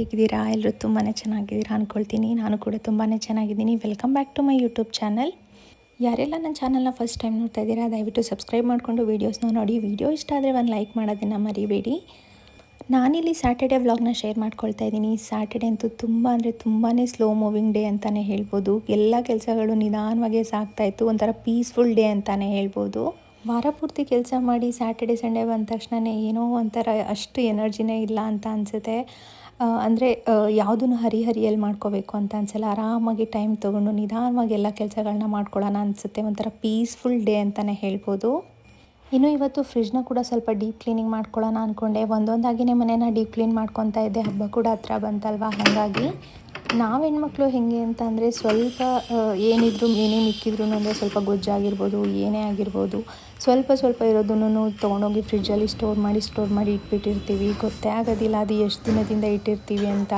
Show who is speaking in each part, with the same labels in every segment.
Speaker 1: ಹೇಗಿದ್ದೀರಾ? ಎಲ್ಲರೂ ತುಂಬಾ ಚೆನ್ನಾಗಿದ್ದೀರಾ ಅಂದ್ಕೊಳ್ತೀನಿ ನಾನು ಕೂಡ ತುಂಬಾ ಚೆನ್ನಾಗಿದ್ದೀನಿ. Welcome back to my YouTube channel ಯಾರೆಲ್ಲ ನನ್ನ ಚಾನಲ್ನ ಫಸ್ಟ್ ಟೈಮ್ ನೋಡ್ತಾ ಇದ್ದೀರಾ, ದಯವಿಟ್ಟು ಸಬ್ಸ್ಕ್ರೈಬ್ ಮಾಡಿಕೊಂಡು ವೀಡಿಯೋಸ್ನ ನೋಡಿ. ವೀಡಿಯೋ ಇಷ್ಟ ಆದರೆ ಒಂದು ಲೈಕ್ ಮಾಡೋದನ್ನು ಮರಿಬೇಡಿ. ನಾನಿಲ್ಲಿ ಸ್ಯಾಟರ್ಡೆ ವ್ಲಾಗ್ನ ಶೇರ್ ಮಾಡ್ಕೊಳ್ತಾ ಇದ್ದೀನಿ. ಸ್ಯಾಟರ್ಡೆ ಅಂತೂ ತುಂಬ ಅಂದರೆ ತುಂಬಾ ಸ್ಲೋ ಮೂವಿಂಗ್ ಡೇ ಅಂತಲೇ ಹೇಳ್ಬೋದು. ಎಲ್ಲ ಕೆಲಸಗಳು ನಿಧಾನವಾಗಿ ಸಾಗ್ತಾಯಿತ್ತು ಒಂಥರ ಪೀಸ್ಫುಲ್ ಡೇ ಅಂತಲೇ ಹೇಳ್ಬೋದು. ವಾರ ಪೂರ್ತಿ ಕೆಲಸ ಮಾಡಿ ಸ್ಯಾಟರ್ಡೆ ಸಂಡೇ ಬಂದ ತಕ್ಷಣವೇ ಏನೋ ಒಂಥರ ಅಷ್ಟು ಎನರ್ಜಿನೇ ಇಲ್ಲ ಅಂತ ಅನಿಸುತ್ತೆ. ಅಂದರೆ ಯಾವುದನ್ನು ಹರಿಹರಿಯಲ್ಲಿ ಮಾಡ್ಕೋಬೇಕು ಅಂತ ಅನಿಸಲ್ಲ. ಆರಾಮಾಗಿ ಟೈಮ್ ತೊಗೊಂಡು ನಿಧಾನವಾಗಿ ಎಲ್ಲ ಕೆಲಸಗಳನ್ನ ಮಾಡ್ಕೊಳ್ಳೋಣ ಅನಿಸುತ್ತೆ. ಒಂಥರ ಪೀಸ್ಫುಲ್ ಡೇ ಅಂತಲೇ ಹೇಳ್ಬೋದು. ಇನ್ನು ಇವತ್ತು ಫ್ರಿಜ್ನ ಕೂಡ ಸ್ವಲ್ಪ ಡೀಪ್ ಕ್ಲೀನಿಂಗ್ ಮಾಡ್ಕೊಳ್ಳೋಣ ಅಂದ್ಕೊಂಡೆ ಒಂದೊಂದಾಗಿನೇ ಮನೇನ ಡೀಪ್ ಕ್ಲೀನ್ ಮಾಡ್ಕೊತಾ ಇದ್ದೆ. ಹಬ್ಬ ಕೂಡ ಹತ್ರ ಬಂತಲ್ವ? ಹಾಗಾಗಿ ನಾವು ಹೆಣ್ಮಕ್ಳು ಹೆಂಗೆ ಅಂತ ಅಂದರೆ ಸ್ವಲ್ಪ ಏನಿದ್ರು ಏನೇ ಮಿಕ್ಕಿದ್ರು ಅಂದರೆ ಸ್ವಲ್ಪ ಗೊಜ್ಜಾಗಿರ್ಬೋದು, ಏನೇ ಆಗಿರ್ಬೋದು, ಸ್ವಲ್ಪ ಸ್ವಲ್ಪ ಇರೋದನ್ನು ತೊಗೊಂಡೋಗಿ ಫ್ರಿಜ್ಜಲ್ಲಿ ಸ್ಟೋರ್ ಮಾಡಿ ಸ್ಟೋರ್ ಮಾಡಿ ಇಟ್ಬಿಟ್ಟಿರ್ತೀವಿ. ಗೊತ್ತೇ ಆಗೋದಿಲ್ಲ ಅದು ಎಷ್ಟು ದಿನದಿಂದ ಇಟ್ಟಿರ್ತೀವಿ ಅಂತ.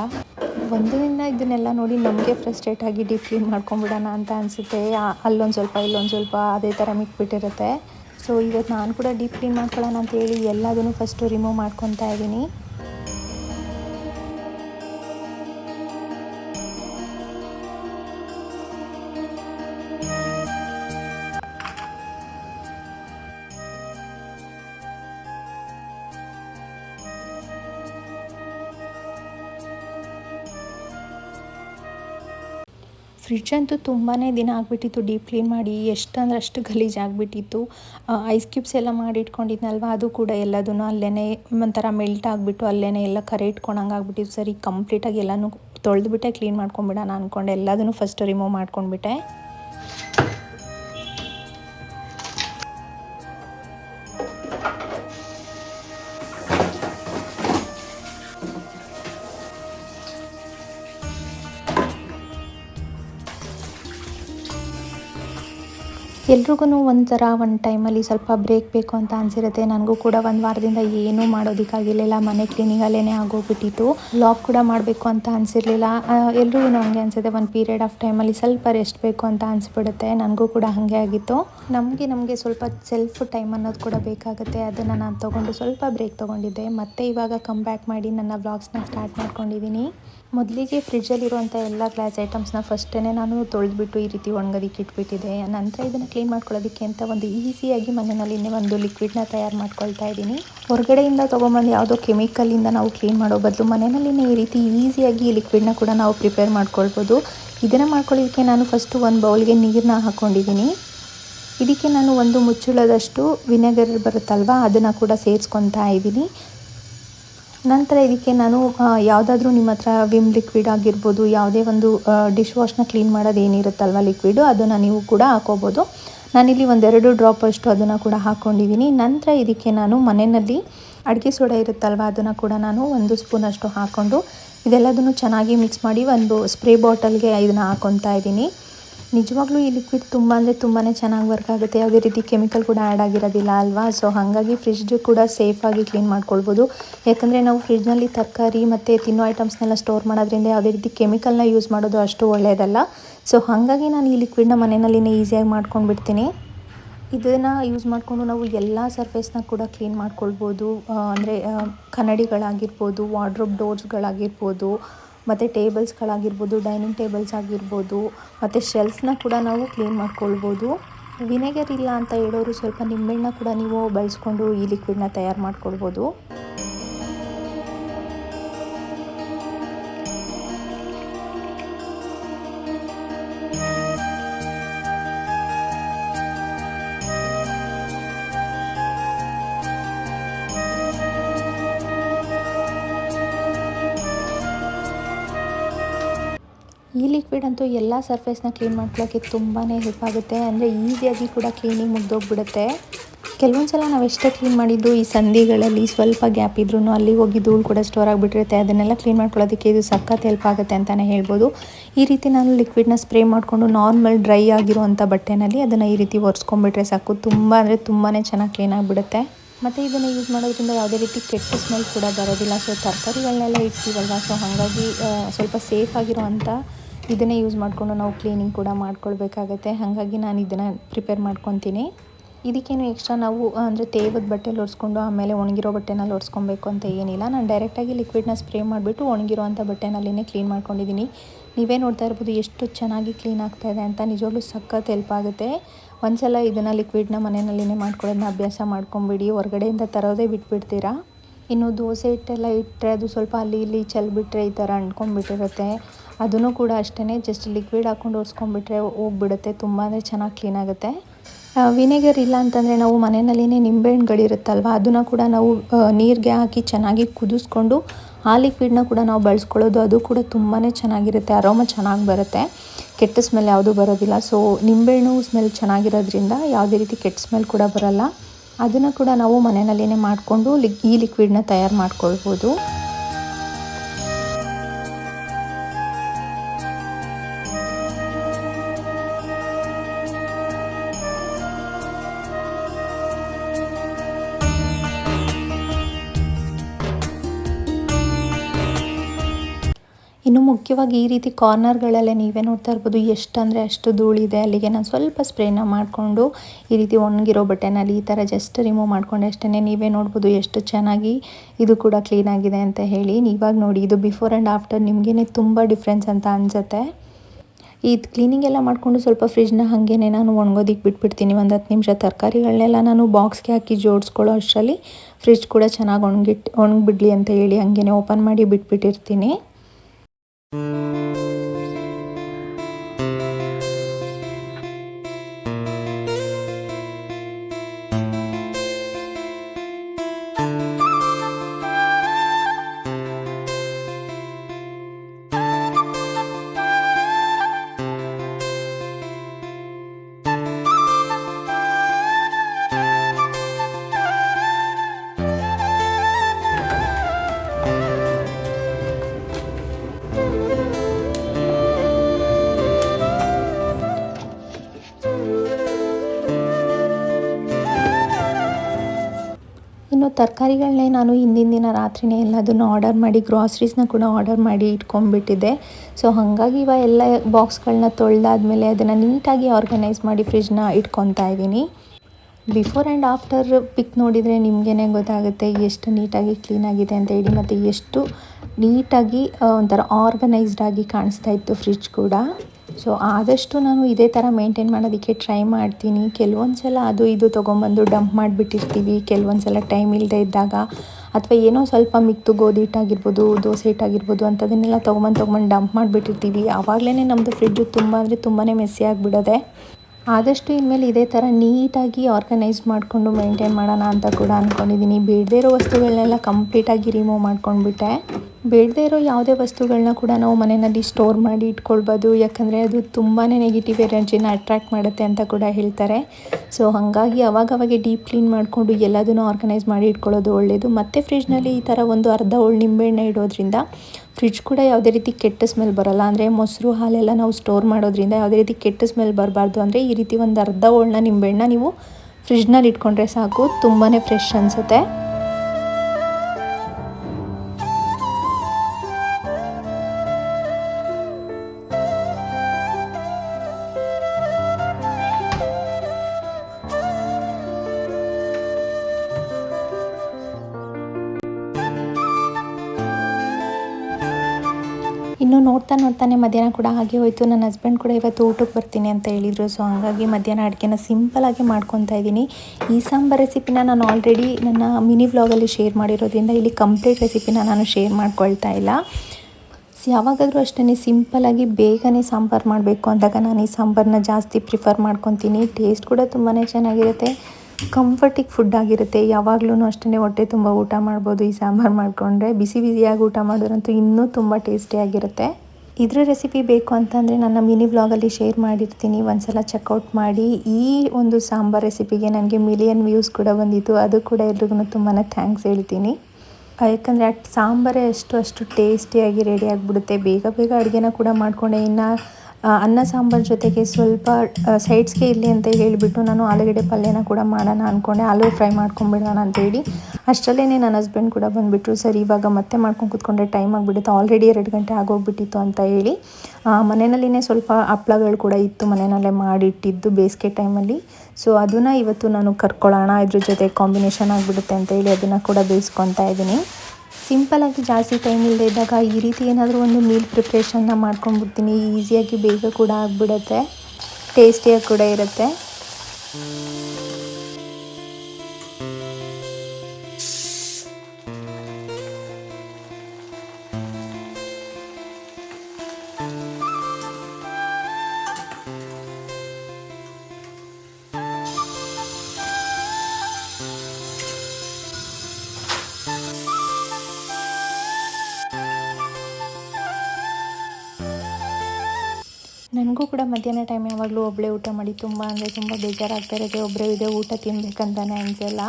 Speaker 1: ಒಂದು ದಿನ ಇದನ್ನೆಲ್ಲ ನೋಡಿ ನಮಗೆ ಫ್ರಸ್ಟ್ರೇಟ್ ಆಗಿ ಡೀಪ್ ಕ್ಲೀನ್ ಮಾಡ್ಕೊಂಬಿಡೋಣ ಅಂತ ಅನಿಸುತ್ತೆ. ಅಲ್ಲೊಂದು ಸ್ವಲ್ಪ, ಇಲ್ಲೊಂದು ಸ್ವಲ್ಪ ಅದೇ ಥರ ಮಿಕ್ಬಿಟ್ಟಿರುತ್ತೆ. ಸೊ ಇವತ್ತು ನಾನು ಕೂಡ ಡೀಪ್ ಕ್ಲೀನ್ ಮಾಡ್ಕೊಳ್ಳೋಣ ಅಂತೇಳಿ ಎಲ್ಲದನ್ನು ಫಸ್ಟು ರಿಮೂವ್ ಮಾಡ್ಕೊತಾ ಇದ್ದೀನಿ. ಫ್ರಿಡ್ಜ್ ಅಂತೂ ತುಂಬಾ ದಿನ ಆಗಿಬಿಟ್ಟಿತ್ತು, ಡೀಪ್ ಕ್ಲೀನ್ ಮಾಡಿ, ಎಷ್ಟಂದ್ರೆ ಅಷ್ಟು ಗಲೀಜು ಆಗಿಬಿಟ್ಟಿತ್ತು. ಐಸ್ ಕ್ಯೂಬ್ಸ್ ಎಲ್ಲ ಮಾಡಿಟ್ಕೊಂಡಿದ್ನಲ್ವ ಅದು ಕೂಡ ಎಲ್ಲದೂ ಅಲ್ಲೇ ಒಂಥರ ಮೆಲ್ಟ್ ಆಗಿಬಿಟ್ಟು ಅಲ್ಲೇ ಎಲ್ಲ ಕರೆ ಇಟ್ಕೊಂಡಂಗೆ ಆಗಿಬಿಟ್ಟಿತ್ತು. ಸರಿ, ಕಂಪ್ಲೀಟಾಗಿ ಎಲ್ಲನೂ ತೊಳೆದ್ಬಿಟ್ಟೆ, ಕ್ಲೀನ್ ಮಾಡ್ಕೊಂಬಿಡೋಣ ಅಂದ್ಕೊಂಡು ಎಲ್ಲದನ್ನು ಫಸ್ಟ್ ರಿಮೂವ್ ಮಾಡ್ಕೊಂಡ್ಬಿಟ್ಟೆ. ಎಲ್ರಿಗೂ ಒಂಥರ ಒಂದು ಟೈಮಲ್ಲಿ ಸ್ವಲ್ಪ ಬ್ರೇಕ್ ಬೇಕು ಅಂತ ಅನಿಸಿರುತ್ತೆ. ನನಗೂ ಕೂಡ ಒಂದು ವಾರದಿಂದ ಏನೂ ಮಾಡೋದಕ್ಕಾಗಿರಲಿಲ್ಲ. ಮನೆ ಕ್ಲೀನಿಂಗಲ್ಲೇ ಆಗೋಗ್ಬಿಟ್ಟಿತ್ತು. ಲಾಕ್ ಕೂಡ ಮಾಡಬೇಕು ಅಂತ ಅನಿಸಿರಲಿಲ್ಲ. ಎಲ್ರಿಗೂ ಹಂಗೆ ಅನಿಸುತ್ತೆ ಒಂದು ಪೀರಿಯಡ್ ಆಫ್ ಟೈಮಲ್ಲಿ ಸ್ವಲ್ಪ ರೆಸ್ಟ್ ಬೇಕು ಅಂತ ಅನಿಸ್ಬಿಡುತ್ತೆ. ನನಗೂ ಕೂಡ ಹಾಗೆ ಆಗಿತ್ತು. ನಮಗೆ ನಮಗೆ ಸ್ವಲ್ಪ ಸೆಲ್ಫ್ ಟೈಮ್ ಅನ್ನೋದು ಕೂಡ ಬೇಕಾಗುತ್ತೆ. ಅದನ್ನು ನಾನು ತೊಗೊಂಡು ಸ್ವಲ್ಪ ಬ್ರೇಕ್ ತೊಗೊಂಡಿದ್ದೆ. ಮತ್ತೆ ಇವಾಗ ಕಮ್ ಬ್ಯಾಕ್ ಮಾಡಿ ನನ್ನ ವ್ಲಾಗ್ಸ್ನ ಸ್ಟಾರ್ಟ್ ಮಾಡ್ಕೊಂಡಿದ್ದೀನಿ ಮೊದಲಿಗೆ ಫ್ರಿಡ್ಜಲ್ಲಿರುವಂಥ ಎಲ್ಲ ಗ್ಲಾಸ್ ಐಟಮ್ಸ್ನ ಫಸ್ಟೇ ನಾನು ತೊಳೆದ್ಬಿಟ್ಟು ಈ ರೀತಿ ಒಣಗೋದಕ್ಕೆ ಇಟ್ಬಿಟ್ಟಿದ್ದೆ. ನಂತರ ಇದನ್ನು ಮಾಡ್ಕೊಳ್ಳೋದಕ್ಕೆ ಅಂತ ಒಂದು ಈಸಿಯಾಗಿ ಮನೆಯಲ್ಲಿನೇ ಒಂದು ಲಿಕ್ವಿಡ್ನ ತಯಾರು ಮಾಡ್ಕೊಳ್ತಾ ಇದ್ದೀನಿ. ಹೊರಗಡೆಯಿಂದ ತೊಗೊಂಬಂದು ಯಾವುದೋ ಕೆಮಿಕಲಿಂದ ನಾವು ಕ್ಲೀನ್ ಮಾಡೋ ಬದಲು ಮನೆಯಲ್ಲಿನೇ ಈ ರೀತಿ ಈಸಿಯಾಗಿ ಈ ಲಿಕ್ವಿಡ್ನ ಕೂಡ ನಾವು ಪ್ರಿಪೇರ್ ಮಾಡ್ಕೊಳ್ಬೋದು. ಇದನ್ನು ಮಾಡ್ಕೊಳ್ಳೋದಕ್ಕೆ ನಾನು ಫಸ್ಟು ಒಂದು ಬೌಲ್ಗೆ ನೀರನ್ನ ಹಾಕ್ಕೊಂಡಿದ್ದೀನಿ ಇದಕ್ಕೆ ನಾನು ಒಂದು ಮುಚ್ಚಳದಷ್ಟು ವಿನೆಗರ್ ಬರುತ್ತಲ್ವ, ಅದನ್ನು ಕೂಡ ಸೇರಿಸ್ಕೊತಾ ಇದ್ದೀನಿ. ನಂತರ ಇದಕ್ಕೆ ನಾನು ಯಾವುದಾದ್ರೂ ನಿಮ್ಮ ಹತ್ರ ವಿಮ್ ಲಿಕ್ವಿಡ್ ಆಗಿರ್ಬೋದು, ಯಾವುದೇ ಒಂದು ಡಿಶ್ ವಾಶ್ನ ಕ್ಲೀನ್ ಮಾಡೋದು ಏನಿರುತ್ತಲ್ವ ಲಿಕ್ವಿಡು ಅದನ್ನು ನೀವು ಕೂಡ ಹಾಕೋಬೋದು. ನಾನಿಲ್ಲಿ ಒಂದೆರಡು ಡ್ರಾಪ್ ಅಷ್ಟು ಅದನ್ನು ಕೂಡ ಹಾಕ್ಕೊಂಡಿದ್ದೀನಿ ನಂತರ ಇದಕ್ಕೆ ನಾನು ಮನೆಯಲ್ಲಿ ಅಡುಗೆ ಸೋಡಾ ಇರುತ್ತಲ್ವ, ಅದನ್ನು ಕೂಡ ನಾನು ಒಂದು ಸ್ಪೂನ್ ಅಷ್ಟು ಹಾಕ್ಕೊಂಡು ಇದೆಲ್ಲದನ್ನು ಚೆನ್ನಾಗಿ ಮಿಕ್ಸ್ ಮಾಡಿ ಒಂದು ಸ್ಪ್ರೇ ಬಾಟಲ್ಗೆ ಇದನ್ನು ಹಾಕ್ಕೊತಾ ಇದ್ದೀನಿ ನಿಜವಾಗ್ಲೂ ಈ ಲಿಕ್ವಿಡ್ ತುಂಬ ಅಂದರೆ ತುಂಬಾ ಚೆನ್ನಾಗಿ ವರ್ಕ್ ಆಗುತ್ತೆ. ಯಾವುದೇ ರೀತಿ ಕೆಮಿಕಲ್ ಕೂಡ ಆ್ಯಡ್ ಆಗಿರೋದಿಲ್ಲ ಅಲ್ವಾ? ಸೊ ಹಾಗಾಗಿ ಫ್ರಿಡ್ಜ್ ಕೂಡ ಸೇಫಾಗಿ ಕ್ಲೀನ್ ಮಾಡ್ಕೊಳ್ಬೋದು. ಯಾಕಂದರೆ ನಾವು ಫ್ರಿಡ್ಜ್ನಲ್ಲಿ ತರಕಾರಿ ಮತ್ತು ತಿನ್ನೋ ಐಟಮ್ಸ್ನೆಲ್ಲ ಸ್ಟೋರ್ ಮಾಡೋದ್ರಿಂದ ಯಾವುದೇ ರೀತಿ ಕೆಮಿಕಲ್ನ ಯೂಸ್ ಮಾಡೋದು ಅಷ್ಟು ಒಳ್ಳೆಯದಲ್ಲ ಸೊ ಹಾಗಾಗಿ ನಾನು ಈ ಲಿಕ್ವಿಡ್ನ ಮನೆಯಲ್ಲಿನೇ ಈಸಿಯಾಗಿ ಮಾಡ್ಕೊಂಡ್ಬಿಡ್ತೀನಿ ಇದನ್ನು ಯೂಸ್ ಮಾಡಿಕೊಂಡು ನಾವು ಎಲ್ಲ ಸರ್ಫೇಸ್ನ ಕೂಡ ಕ್ಲೀನ್ ಮಾಡ್ಕೊಳ್ಬೋದು. ಅಂದರೆ ಕನ್ನಡಿಗಳಾಗಿರ್ಬೋದು ವಾರ್ಡ್ರೋಬ್ ಡೋರ್ಸ್ಗಳಾಗಿರ್ಬೋದು ಮತ್ತು ಟೇಬಲ್ಸ್ಗಳಾಗಿರ್ಬೋದು, ಡೈನಿಂಗ್ ಟೇಬಲ್ಸ್ ಆಗಿರ್ಬೋದು ಮತ್ತು ಶೆಲ್ಫ್ನ ಕೂಡ ನಾವು ಕ್ಲೀನ್ ಮಾಡ್ಕೊಳ್ಬೋದು. ವಿನೆಗರ್ ಇಲ್ಲ ಅಂತ ಹೇಳೋರು ಸ್ವಲ್ಪ ನಿಂಬೆಹಣ್ಣ ಕೂಡ ನೀವು ಬಳಸ್ಕೊಂಡು ಈ ಲಿಕ್ವಿಡ್ನ ತಯಾರು ಮಾಡ್ಕೊಳ್ಬೋದು. ಈ ಲಿಕ್ವಿಡ್ ಅಂತೂ ಎಲ್ಲ ಸರ್ಫೇಸ್ನ ಕ್ಲೀನ್ ಮಾಡ್ಕೊಳ್ಳೋಕ್ಕೆ ತುಂಬಾ ಹೆಲ್ಪ್ ಆಗುತ್ತೆ. ಅಂದರೆ ಈಸಿಯಾಗಿ ಕೂಡ ಕ್ಲೀನಿಂಗ್ ಮುಗ್ದೋಗ್ಬಿಡುತ್ತೆ. ಕೆಲವೊಂದು ಸಲ ನಾವು ಎಷ್ಟೇ ಕ್ಲೀನ್ ಮಾಡಿದ್ದು ಈ ಸಂಧಿಗಳಲ್ಲಿ ಸ್ವಲ್ಪ ಗ್ಯಾಪ್ ಇದ್ರೂ ಅಲ್ಲಿ ಹೋಗಿ ಧೂಳು ಕೂಡ ಸ್ಟೋರ್ ಆಗಿಬಿಟ್ಟಿರುತ್ತೆ. ಅದನ್ನೆಲ್ಲ ಕ್ಲೀನ್ ಮಾಡ್ಕೊಳ್ಳೋದಕ್ಕೆ ಇದು ಸಖತ್ ಹೆಲ್ಪ್ ಆಗುತ್ತೆ ಅಂತಲೇ ಹೇಳ್ಬೋದು. ಈ ರೀತಿ ನಾನು ಲಿಕ್ವಿಡ್ನ ಸ್ಪ್ರೇ ಮಾಡಿಕೊಂಡು ನಾರ್ಮಲ್ ಡ್ರೈ ಆಗಿರುವಂಥ ಬಟ್ಟೆನಲ್ಲಿ ಅದನ್ನು ಈ ರೀತಿ ಒರೆಸ್ಕೊಂಡ್ಬಿಟ್ರೆ ಸಾಕು. ತುಂಬ ಅಂದರೆ ತುಂಬಾ ಚೆನ್ನಾಗಿ ಕ್ಲೀನ್ ಆಗಿಬಿಡುತ್ತೆ. ಮತ್ತು ಇದನ್ನು ಯೂಸ್ ಮಾಡೋದ್ರಿಂದ ಯಾವುದೇ ರೀತಿ ಕೆಟ್ಟ ಸ್ಮೆಲ್ ಕೂಡ ಬರೋದಿಲ್ಲ. ಸೊ ತರಕಾರಿಗಳನ್ನೆಲ್ಲ ಇಡ್ತೀವಲ್ವ? ಸೊ ಹಾಗಾಗಿ ಸ್ವಲ್ಪ ಸೇಫ್ ಆಗಿರೋವಂಥ ಇದನ್ನೇ ಯೂಸ್ ಮಾಡಿಕೊಂಡು ನಾವು ಕ್ಲೀನಿಂಗ್ ಕೂಡ ಮಾಡ್ಕೊಳ್ಬೇಕಾಗತ್ತೆ. ಹಾಗಾಗಿ ನಾನು ಇದನ್ನು ಪ್ರಿಪೇರ್ ಮಾಡ್ಕೊತೀನಿ. ಇದಕ್ಕೇನು ಎಕ್ಸ್ಟ್ರಾ ನಾವು, ಅಂದರೆ ತೇವದ ಬಟ್ಟೆಲಿ ಒರೆಸ್ಕೊಂಡು ಆಮೇಲೆ ಒಣಗಿರೋ ಬಟ್ಟೆನಲ್ಲಿ ಒರೆಸ್ಕೊಬೇಕು ಅಂತ ಏನಿಲ್ಲ. ನಾನು ಡೈರೆಕ್ಟಾಗಿ ಲಿಕ್ವಿಡ್ನ ಸ್ಪ್ರೇ ಮಾಡಿಬಿಟ್ಟು ಒಣಗಿರೋ ಅಂಥ ಬಟ್ಟೆನಲ್ಲಿನೇ ಕ್ಲೀನ್ ಮಾಡ್ಕೊಂಡಿದ್ದೀನಿ ನೀವೇ ನೋಡ್ತಾ ಇರ್ಬೋದು ಎಷ್ಟು ಚೆನ್ನಾಗಿ ಕ್ಲೀನ್ ಆಗ್ತಾ ಇದೆ ಅಂತ. ನಿಜವಾಗ್ಲೂ ಸಖತ್ ಹೆಲ್ಪ್ ಆಗುತ್ತೆ. ಒಂದ್ಸಲ ಇದನ್ನು ಲಿಕ್ವಿಡ್ನ ಮನೆಯಲ್ಲಿನೇ ಮಾಡ್ಕೊಳ್ಳೋದನ್ನ ಅಭ್ಯಾಸ ಮಾಡ್ಕೊಂಬಿಡಿ. ಹೊರಗಡೆಯಿಂದ ತರೋದೇ ಬಿಟ್ಬಿಡ್ತೀರಾ? ಇನ್ನು ದೋಸೆ ಹಿಟ್ಟೆಲ್ಲ ಇಟ್ಟರೆ ಅದು ಸ್ವಲ್ಪ ಅಲ್ಲಿ ಇಲ್ಲಿ ಚೆಲ್ಬಿಟ್ರೆ ಈ ಥರ ಅಂಟ್ಕೊಂಡ್ಬಿಟ್ಟಿರುತ್ತೆ. ಅದನ್ನು ಕೂಡ ಅಷ್ಟೇ ಜಸ್ಟ್ ಲಿಕ್ವಿಡ್ ಹಾಕ್ಕೊಂಡು ಒರೆಸ್ಕೊಂಡ್ಬಿಟ್ರೆ ಹೋಗ್ಬಿಡುತ್ತೆ ತುಂಬಾ ಚೆನ್ನಾಗಿ ಕ್ಲೀನ್ ಆಗುತ್ತೆ. ವಿನೆಗರ್ ಇಲ್ಲ ಅಂತಂದರೆ ನಾವು ಮನೆಯಲ್ಲಿನೇ ನಿಂಬೆಹಣ್ಣುಗಳಿರುತ್ತಲ್ವ ಅದನ್ನು ಕೂಡ ನಾವು ನೀರಿಗೆ ಹಾಕಿ ಚೆನ್ನಾಗಿ ಕುದಿಸ್ಕೊಂಡು ಆ ಲಿಕ್ವಿಡ್ನ ಕೂಡ ನಾವು ಬಳಸ್ಕೊಳ್ಳೋದು, ಅದು ಕೂಡ ತುಂಬಾ ಚೆನ್ನಾಗಿರುತ್ತೆ ಅರೋಮ ಚೆನ್ನಾಗಿ ಬರುತ್ತೆ. ಕೆಟ್ಟ ಸ್ಮೆಲ್ ಯಾವುದೂ ಬರೋದಿಲ್ಲ ಸೊ ನಿಂಬೆಹಣ್ಣು ಸ್ಮೆಲ್ ಚೆನ್ನಾಗಿರೋದ್ರಿಂದ ಯಾವುದೇ ರೀತಿ ಕೆಟ್ಟ ಸ್ಮೆಲ್ ಕೂಡ ಬರೋಲ್ಲ. ಅದನ್ನು ಕೂಡ ನಾವು ಮನೆಯಲ್ಲಿನೇ ಮಾಡಿಕೊಂಡು ಲಿಕ್, ಈ ಲಿಕ್ವಿಡ್ನ ತಯಾರು ಮಾಡ್ಕೊಳ್ಬೋದು. ಇನ್ನು ಮುಖ್ಯವಾಗಿ ಈ ರೀತಿ ಕಾರ್ನರ್ಗಳಲ್ಲೇ ನೀವೇ ನೋಡ್ತಾ ಇರ್ಬೋದು ಎಷ್ಟು ಅಂದರೆ ಅಷ್ಟು ಧೂಳಿದೆ, ಅಲ್ಲಿಗೆ ನಾನು ಸ್ವಲ್ಪ ಸ್ಪ್ರೇನ ಮಾಡಿಕೊಂಡು ಈ ರೀತಿ ಒಣಗಿರೋ ಬಟ್ಟೆನಲ್ಲಿ ಈ ಥರ ಜಸ್ಟ್ ರಿಮೂವ್ ಮಾಡಿಕೊಂಡೆ ಅಷ್ಟೇ ನೀವೇ ನೋಡ್ಬೋದು ಎಷ್ಟು ಚೆನ್ನಾಗಿ ಇದು ಕೂಡ ಕ್ಲೀನಾಗಿದೆ ಅಂತ ಹೇಳಿ. ಇವಾಗ ನೋಡಿ, ಇದು ಬಿಫೋರ್ ಆ್ಯಂಡ್ ಆಫ್ಟರ್ ನಿಮಗೇನೆ ತುಂಬ ಡಿಫ್ರೆನ್ಸ್ ಅಂತ ಅನಿಸುತ್ತೆ. ಈ ಕ್ಲೀನಿಂಗ್ ಎಲ್ಲ ಮಾಡಿಕೊಂಡು ಸ್ವಲ್ಪ ಫ್ರಿಜ್ನ ಹಾಗೇ ನಾನು ಒಣಗೋದಿಕ್ಕೆ ಬಿಟ್ಬಿಡ್ತೀನಿ. ಒಂದು ಹತ್ತು ನಿಮಿಷ ತರಕಾರಿಗಳನ್ನೆಲ್ಲ ನಾನು ಬಾಕ್ಸ್ಗೆ ಹಾಕಿ ಜೋಡಿಸ್ಕೊಳ್ಳೋ ಅಷ್ಟರಲ್ಲಿ ಫ್ರಿಜ್ ಕೂಡ ಚೆನ್ನಾಗಿ ಒಣಗಿಟ್ಟು ಒಣಗಿಬಿಡ್ಲಿ ಅಂತ ಹೇಳಿ ಹಾಗೇನೆ ಓಪನ್ ಮಾಡಿ ಬಿಟ್ಬಿಟ್ಟಿರ್ತೀನಿ. ಇನ್ನು ತರಕಾರಿಗಳನ್ನೇ ನಾನು ಹಿಂದಿನ ದಿನ ರಾತ್ರಿನೇ ಎಲ್ಲದನ್ನು ಆರ್ಡರ್ ಮಾಡಿ ಗ್ರಾಸರೀಸ್ನ ಕೂಡ ಆರ್ಡರ್ ಮಾಡಿ ಇಟ್ಕೊಂಡ್ಬಿಟ್ಟಿದ್ದೆ. ಸೊ ಹಾಗಾಗಿ ಇವಾಗ ಎಲ್ಲ ಬಾಕ್ಸ್ಗಳನ್ನ ತೊಳೆದಾದ್ಮೇಲೆ ಅದನ್ನು ನೀಟಾಗಿ ಆರ್ಗನೈಸ್ ಮಾಡಿ ಫ್ರಿಜ್ನ ಇಟ್ಕೊತಾ ಇದ್ದೀನಿ. ಬಿಫೋರ್ ಆ್ಯಂಡ್ ಆಫ್ಟರ್ ಪಿಕ್ ನೋಡಿದರೆ ನಿಮಗೇನೆ ಗೊತ್ತಾಗುತ್ತೆ ಎಷ್ಟು ನೀಟಾಗಿ ಕ್ಲೀನಾಗಿದೆ ಅಂತ ಹೇಳಿ ಮತ್ತು ಎಷ್ಟು ನೀಟಾಗಿ ಒಂಥರ ಆರ್ಗನೈಸ್ಡ್ ಆಗಿ ಕಾಣಿಸ್ತಾ ಇತ್ತು ಫ್ರಿಜ್ ಕೂಡ. ಸೊ ಆದಷ್ಟು ನಾನು ಇದೇ ಥರ ಮೇಂಟೈನ್ ಮಾಡೋದಕ್ಕೆ ಟ್ರೈ ಮಾಡ್ತೀನಿ. ಕೆಲವೊಂದು ಸಲ ಅದು ಇದು ತೊಗೊಂಬಂದು ಡಂಪ್ ಮಾಡಿಬಿಟ್ಟಿರ್ತೀವಿ. ಕೆಲವೊಂದು ಸಲ ಟೈಮ್ ಇಲ್ಲದೆ ಇದ್ದಾಗ ಅಥವಾ ಏನೋ ಸ್ವಲ್ಪ ಮಿಕ್ತು ಗೋಧಿ ಹಿಟ್ಟಾಗಿರ್ಬೋದು ದೋಸೆ ಹಿಟ್ಟಾಗಿರ್ಬೋದು ಅಂಥದನ್ನೆಲ್ಲ ತೊಗೊಂಬಂದು ತೊಗೊಂಬಂದು ಡಂಪ್ ಮಾಡಿಬಿಟ್ಟಿರ್ತೀವಿ. ಆವಾಗಲೇ ನಮ್ಮದು ಫ್ರಿಡ್ಜು ತುಂಬ ಅಂದರೆ ತುಂಬಾ ಮೆಸ್ಸಿ ಆಗಿಬಿಡೋದೆ. ಆದಷ್ಟು ಇನ್ಮೇಲೆ ಇದೇ ಥರ ನೀಟಾಗಿ ಆರ್ಗನೈಸ್ ಮಾಡಿಕೊಂಡು ಮೇಂಟೈನ್ ಮಾಡೋಣ ಅಂತ ಕೂಡ ಅಂದ್ಕೊಂಡಿದ್ದೀನಿ ಬೇಡದೇ ಇರೋ ವಸ್ತುಗಳನ್ನೆಲ್ಲ ಕಂಪ್ಲೀಟಾಗಿ ರಿಮೂವ್ ಮಾಡ್ಕೊಂಡ್ಬಿಟ್ಟೆ. ಬೇಡದೇ ಇರೋ ಯಾವುದೇ ವಸ್ತುಗಳನ್ನ ಕೂಡ ನಾವು ಮನೆಯಲ್ಲಿ ಸ್ಟೋರ್ ಮಾಡಿ ಇಟ್ಕೊಳ್ಬೋದು. ಯಾಕಂದರೆ ಅದು ತುಂಬಾ ನೆಗೆಟಿವ್ ಎನರ್ಜಿನ ಅಟ್ರ್ಯಾಕ್ಟ್ ಮಾಡುತ್ತೆ ಅಂತ ಕೂಡ ಹೇಳ್ತಾರೆ. ಸೊ ಹಾಗಾಗಿ ಅವಾಗವಾಗೆ ಡೀಪ್ ಕ್ಲೀನ್ ಮಾಡಿಕೊಂಡು ಎಲ್ಲದನ್ನು ಆರ್ಗನೈಸ್ ಮಾಡಿ ಇಟ್ಕೊಳ್ಳೋದು ಒಳ್ಳೆಯದು ಮತ್ತು ಫ್ರಿಜ್ನಲ್ಲಿ ಈ ಥರ ಒಂದು ಅರ್ಧ ಹೋಳು ನಿಂಬೆಹಣ್ಣೆ ಇಡೋದ್ರಿಂದ ಫ್ರಿಜ್ ಕೂಡ ಯಾವುದೇ ರೀತಿ ಕೆಟ್ಟ ಸ್ಮೆಲ್ ಬರಲ್ಲ. ಅಂದರೆ ಮೊಸರು ಹಾಲೆಲ್ಲ ನಾವು ಸ್ಟೋರ್ ಮಾಡೋದ್ರಿಂದ ಯಾವುದೇ ರೀತಿ ಕೆಟ್ಟ ಸ್ಮೆಲ್ ಬರಬಾರ್ದು. ಅಂದರೆ ಈ ರೀತಿ ಒಂದು ಅರ್ಧ ಹೋಳನ್ನ ನಿಂಬೆಹಣ್ಣ ನೀವು ಫ್ರಿಡ್ಜ್ನಲ್ಲಿ ಇಟ್ಕೊಂಡ್ರೆ ಸಾಕು. ತುಂಬಾ ಫ್ರೆಶ್ ಅನಿಸುತ್ತೆ. ನೋಡ್ತಾನೆ ಮಧ್ಯಾಹ್ನ ಕೂಡ ಹಾಗೆ ಹೋಯಿತು. ನನ್ನ ಹಸ್ಬೆಂಡ್ ಕೂಡ ಇವತ್ತು ಊಟಕ್ಕೆ ಬರ್ತೀನಿ ಅಂತ ಹೇಳಿದರು. ಸೊ ಹಾಗಾಗಿ ಮಧ್ಯಾಹ್ನ ಅಡುಗೆನ ಆಗಿ ಮಾಡ್ಕೊತಾ ಇದ್ದೀನಿ. ಈ ಸಾಂಬಾರ್ ರೆಸಿಪಿನ ನಾನು ಆಲ್ರೆಡಿ ನನ್ನ ಮಿನಿ ವ್ಲಾಗಲ್ಲಿ ಶೇರ್ ಮಾಡಿರೋದ್ರಿಂದ ಇಲ್ಲಿ ಕಂಪ್ಲೀಟ್ ರೆಸಿಪಿನ ನಾನು ಶೇರ್ ಮಾಡ್ಕೊಳ್ತಾ ಇಲ್ಲ. ಯಾವಾಗಾದರೂ ಅಷ್ಟೇ ಸಿಂಪಲಾಗಿ ಬೇಗನೆ ಸಾಂಬಾರು ಮಾಡಬೇಕು ಅಂದಾಗ ನಾನು ಈ ಸಾಂಬಾರನ್ನ ಜಾಸ್ತಿ ಪ್ರಿಫರ್ ಮಾಡ್ಕೊತೀನಿ. ಟೇಸ್ಟ್ ಕೂಡ ತುಂಬಾ ಚೆನ್ನಾಗಿರುತ್ತೆ. ಕಂಫರ್ಟಿಗೆ ಫುಡ್ ಆಗಿರುತ್ತೆ. ಯಾವಾಗಲೂ ಅಷ್ಟೇ ಹೊಟ್ಟೆ ತುಂಬ ಊಟ ಮಾಡ್ಬೋದು ಈ ಸಾಂಬಾರು ಮಾಡಿಕೊಂಡ್ರೆ. ಬಿಸಿ ಬಿಸಿಯಾಗಿ ಊಟ ಮಾಡಿದ್ರಂತೂ ಇನ್ನೂ ತುಂಬ ಟೇಸ್ಟಿಯಾಗಿರುತ್ತೆ ಇದ್ರ ರೆಸಿಪಿ ಬೇಕು ಅಂತಂದರೆ ನನ್ನ ಮಿನಿ ವ್ಲಾಗಲ್ಲಿ ಶೇರ್ ಮಾಡಿರ್ತೀನಿ. ಒಂದ್ಸಲ ಚೆಕ್ಔಟ್ ಮಾಡಿ. ಈ ಒಂದು ಸಾಂಬಾರ್ ರೆಸಿಪಿಗೆ ನನಗೆ ಮಿಲಿಯನ್ ವ್ಯೂಸ್ ಕೂಡ ಬಂದಿತ್ತು. ಅದು ಕೂಡ ಎಲ್ರಿಗೂ ತುಂಬಾ ಥ್ಯಾಂಕ್ಸ್ ಹೇಳ್ತೀನಿ. ಯಾಕಂದರೆ ಅಟ್ ಸಾಂಬಾರೇ ಅಷ್ಟು ಅಷ್ಟು ಟೇಸ್ಟಿಯಾಗಿ ರೆಡಿ ಆಗಿಬಿಡುತ್ತೆ. ಬೇಗ ಬೇಗ ಅಡುಗೆನ ಕೂಡ ಮಾಡಿಕೊಂಡೆ. ಇನ್ನು ಆ, ಅನ್ನ, ಸಾಂಬಾರ್ ಜೊತೆಗೆ ಸ್ವಲ್ಪ ಸೈಡ್ಸ್ಗೆ ಇರಲಿ ಅಂತ ಹೇಳಿಬಿಟ್ಟು ನಾನು ಆಲೂಗಡ್ಡೆ ಪಲ್ಯನ ಕೂಡ ಮಾಡೋಣ ಅಂದ್ಕೊಂಡೆ ಆಲೂ ಫ್ರೈ ಮಾಡ್ಕೊಂಡ್ಬಿಡೋಣ ಅಂತೇಳಿ ಅಷ್ಟರಲ್ಲೇ ನನ್ನ ಹಸ್ಬೆಂಡ್ ಕೂಡ ಬಂದುಬಿಟ್ರು. ಸರಿ, ಇವಾಗ ಮತ್ತೆ ಮಾಡ್ಕೊಂಡು ಕೂತ್ಕೊಂಡ್ರೆ ಟೈಮ್ ಆಗಿಬಿಡುತ್ತೆ. ಆಲ್ರೆಡಿ ಎರಡು ಗಂಟೆ ಆಗೋಗ್ಬಿಟ್ಟಿತ್ತು ಅಂತ ಹೇಳಿ. ಮನೆಯಲ್ಲಿನೇ ಸ್ವಲ್ಪ ಹಪ್ಳಗಳು ಕೂಡ ಇತ್ತು. ಮನೆಯಲ್ಲೇ ಮಾಡಿಟ್ಟಿದ್ದು ಬೇಸಿಗೆ ಟೈಮಲ್ಲಿ ಸೊ ಅದನ್ನು ಇವತ್ತು ನಾನು ಕರ್ಕೊಳ್ಳೋಣ. ಇದ್ರ ಜೊತೆ ಕಾಂಬಿನೇಷನ್ ಆಗಿಬಿಡುತ್ತೆ ಅಂತ ಹೇಳಿ ಅದನ್ನು ಕೂಡ ಬೇಯಿಸ್ಕೊತಾ ಇದ್ದೀನಿ. ಸಿಂಪಲಾಗಿ ಜಾಸ್ತಿ ಟೈಮ್ ಇಲ್ಲದೆ ಇದ್ದಾಗ ಈ ರೀತಿ ಏನಾದರೂ ಒಂದು ಮೀಲ್ ಪ್ರಿಪ್ರೇಷನ್ನ ಮಾಡ್ಕೊಂಡ್ಬಿಡ್ತೀನಿ. ಈಸಿಯಾಗಿ ಬೇಗ ಕೂಡ ಆಗಿಬಿಡುತ್ತೆ. ಟೇಸ್ಟಿಯಾಗಿ ಕೂಡ ಇರುತ್ತೆ. ಒಬ್ಬಳೇ ಊಟ ಮಾಡಿ ತುಂಬ ಅಂದರೆ ತುಂಬ ಬೇಜಾರಾಗ್ತಾ ಇರುತ್ತೆ ಒಬ್ಬರೇ ಇದೆ ಊಟ ತಿನ್ಬೇಕಂತಾನೆ ಅನಿಸಲ್ಲ.